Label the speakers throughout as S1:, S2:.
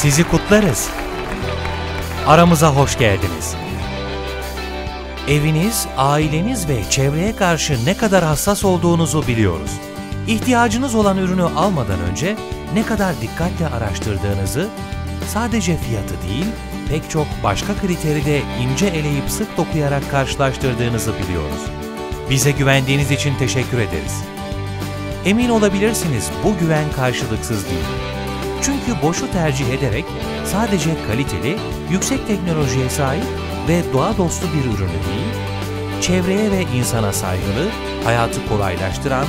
S1: Sizi kutlarız. Aramıza hoş geldiniz. Eviniz, aileniz ve çevreye karşı ne kadar hassas olduğunuzu biliyoruz. İhtiyacınız olan ürünü almadan önce ne kadar dikkatle araştırdığınızı, sadece fiyatı değil, pek çok başka kriteri de ince eleyip sık dokuyarak karşılaştırdığınızı biliyoruz. Bize güvendiğiniz için teşekkür ederiz. Emin olabilirsiniz bu güven karşılıksız değil. Çünkü boşu tercih ederek sadece kaliteli, yüksek teknolojiye sahip ve doğa dostu bir ürünü değil, çevreye ve insana saygılı, hayatı kolaylaştıran,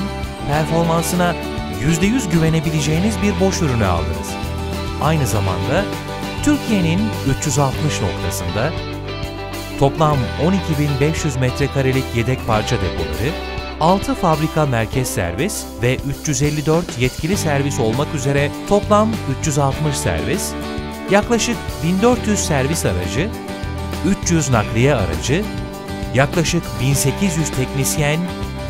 S1: performansına %100 güvenebileceğiniz bir boş ürünü aldınız. Aynı zamanda Türkiye'nin 360 noktasında toplam 12.500 metrekarelik yedek parça depoları, 6 fabrika merkez servis ve 354 yetkili servis olmak üzere toplam 360 servis, yaklaşık 1400 servis aracı, 300 nakliye aracı, yaklaşık 1800 teknisyen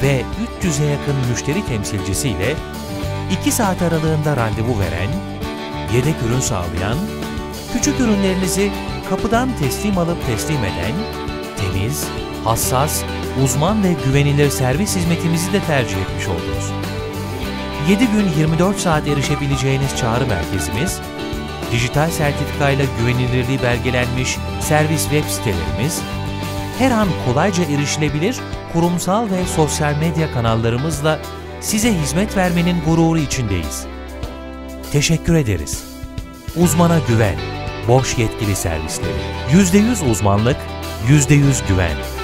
S1: ve 300'e yakın müşteri temsilcisiyle 2 saat aralığında randevu veren, yedek ürün sağlayan, küçük ürünlerinizi kapıdan teslim alıp teslim eden, temiz, hassas, uzman ve güvenilir servis hizmetimizi de tercih etmiş oldunuz. 7 gün 24 saat erişebileceğiniz çağrı merkezimiz, dijital sertifikayla güvenilirliği belgelenmiş servis web sitelerimiz, her an kolayca erişilebilir kurumsal ve sosyal medya kanallarımızla size hizmet vermenin gururu içindeyiz. Teşekkür ederiz. Uzmana güven, Boş yetkili servisleri. %100 uzmanlık, %100 güven.